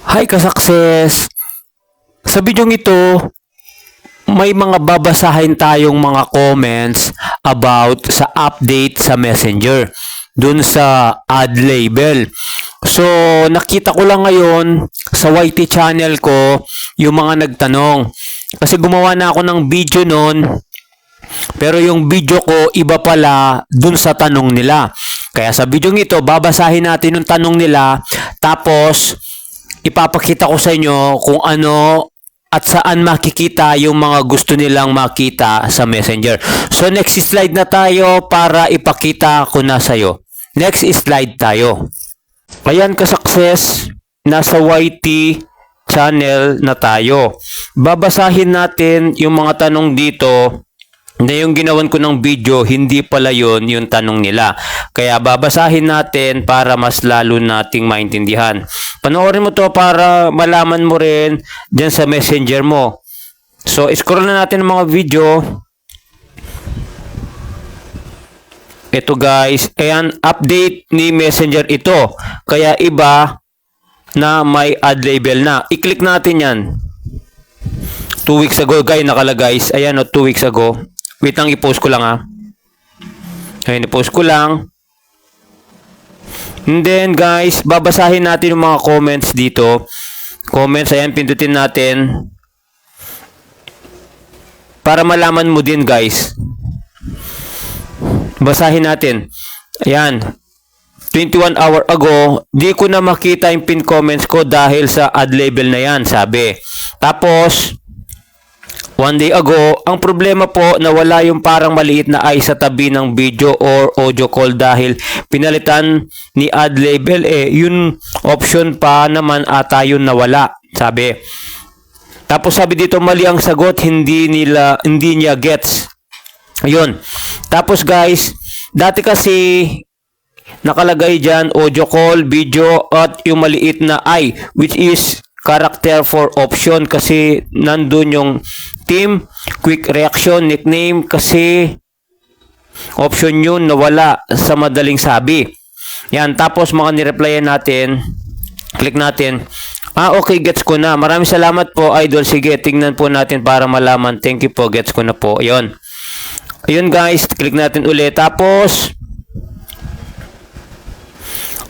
Hi ka-success! Sa video ito, may mga babasahin tayong mga comments about sa update sa Messenger dun sa ad label. So, nakita ko lang ngayon sa YT channel ko yung mga nagtanong. Kasi gumawa na ako ng video nun pero yung video ko iba pala dun sa tanong nila. Kaya sa video ito, babasahin natin yung tanong nila tapos ipapakita ko sa inyo kung ano at saan makikita yung mga gusto nilang makita sa Messenger. So next slide na tayo para ipakita ko na sa'yo. Next slide tayo. Ayan ka-success, nasa YT channel na tayo. Babasahin natin yung mga tanong dito na yung ginawan ko ng video, hindi pala yon yung tanong nila. Kaya babasahin natin para mas lalo nating maintindihan. Panoorin mo to para malaman mo rin dyan sa messenger mo. So, scroll na natin ang mga video. Ito guys, ayan, update ni messenger ito. Kaya iba na may ad label na. I-click natin yan. 2 weeks ago, guys, nakalagay. Ayan, o, 2 weeks ago. Wait lang, i-post ko lang ha. Ayun, i-post ko lang. And then, guys, babasahin natin yung mga comments dito. Comments, ayan, pindutin natin. Para malaman mo din, guys. Basahin natin. Ayan. 21 hour ago, di ko na makita yung pin comments ko dahil sa ad label na yan, sabi. Tapos, One day ago, ang problema po na wala yung parang maliit na ay sa tabi ng video or audio call dahil pinalitan ni ad label eh yun option pa naman ata yun nawala sabi. Tapos sabi dito mali ang sagot hindi nila hindi niya gets. Ayun tapos guys dati kasi nakalagay dyan audio call video at yung maliit na i which is character for option kasi nandun yung team, quick reaction, nickname kasi option yun nawala sa madaling sabi. Yan, tapos mga nireplyan natin, click natin. Ah, okay, gets ko na. Maraming salamat po, idol. Sige, tingnan po natin para malaman. Thank you po, gets ko na po. Ayun. Ayun guys, click natin ulit. Tapos,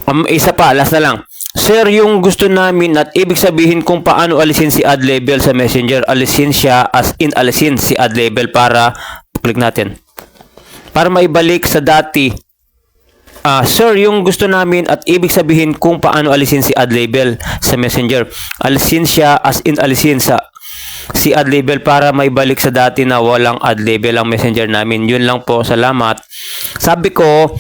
um, isa pa, last na lang. Sir, yung gusto namin at ibig sabihin kung paano alisin si ad label sa messenger, alisin siya as in alisin si ad label para click natin. Para maibalik sa dati. Ah, sir, yung gusto namin at ibig sabihin kung paano alisin si ad label sa messenger. Alisin siya as in alisin sa si ad label para maibalik sa dati na walang ad label ang messenger namin. Yun lang po, salamat. Sabi ko,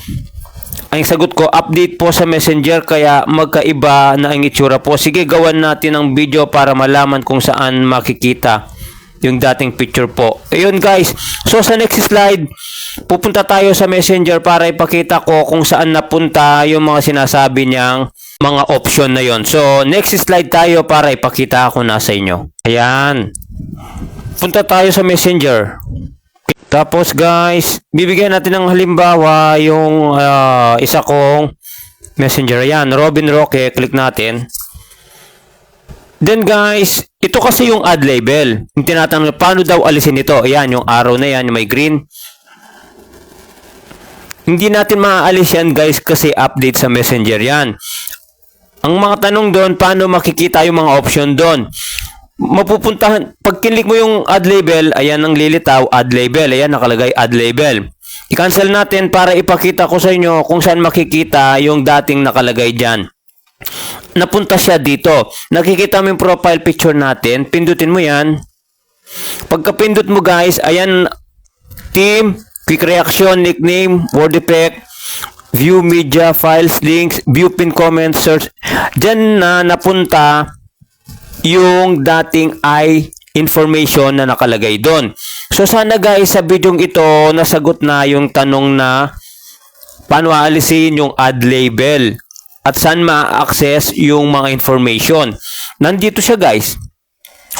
ang sagot ko, update po sa messenger kaya magkaiba na ang itsura po. Sige, gawan natin ang video para malaman kung saan makikita yung dating picture po. Ayun guys. So sa next slide, pupunta tayo sa messenger para ipakita ko kung saan napunta yung mga sinasabi niyang mga option na yon. So next slide tayo para ipakita ko na sa inyo. Ayan. Punta tayo sa messenger. Tapos guys, bibigyan natin ng halimbawa yung ah, isa kong messenger. Ayan, Robin Roque, click natin. Then guys, ito kasi yung ad label. Yung tinatanong, paano daw alisin ito? Ayan, yung arrow na yan, yung may green. Hindi natin maaalis yan guys kasi update sa messenger yan. Ang mga tanong doon, paano makikita yung mga option doon? Mapupuntahan, pag kinlik mo yung ad label, ayan ang lilitaw, ad label, ayan nakalagay ad label. I-cancel natin para ipakita ko sa inyo kung saan makikita yung dating nakalagay dyan. Napunta siya dito. Nakikita mo yung profile picture natin. Pindutin mo yan. Pagka pindot mo guys, ayan, team, quick reaction, nickname, word effect, view media, files, links, view pin comments, search. Diyan na napunta yung dating i information na nakalagay doon. So sana guys sa video ito nasagot na yung tanong na paano aalisin yung ad label at saan ma-access yung mga information. Nandito siya guys.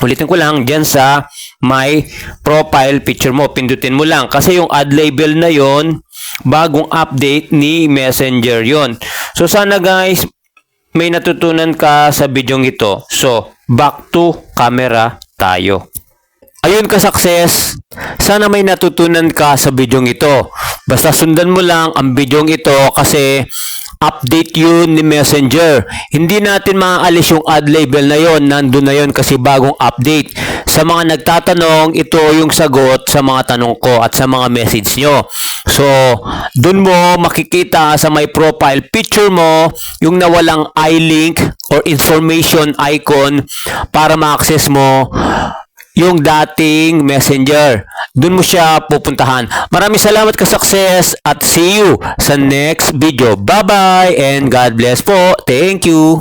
Ulitin ko lang dyan sa my profile picture mo. Pindutin mo lang kasi yung ad label na yon bagong update ni Messenger yon. So sana guys may natutunan ka sa bidyong ito. So, back to camera tayo. Ayun ka success, sana may natutunan ka sa bidyong ito. Basta sundan mo lang ang bidyong ito kasi update yun ni Messenger. Hindi natin maaalis yung ad label na yon, nandun na yon kasi bagong update. Sa mga nagtatanong, ito yung sagot sa mga tanong ko at sa mga message nyo. So, dun mo makikita sa my profile picture mo yung nawalang iLink or information icon para ma-access mo yung dating messenger. Doon mo siya pupuntahan. Maraming salamat ka success at see you sa next video. Bye-bye and God bless po. Thank you.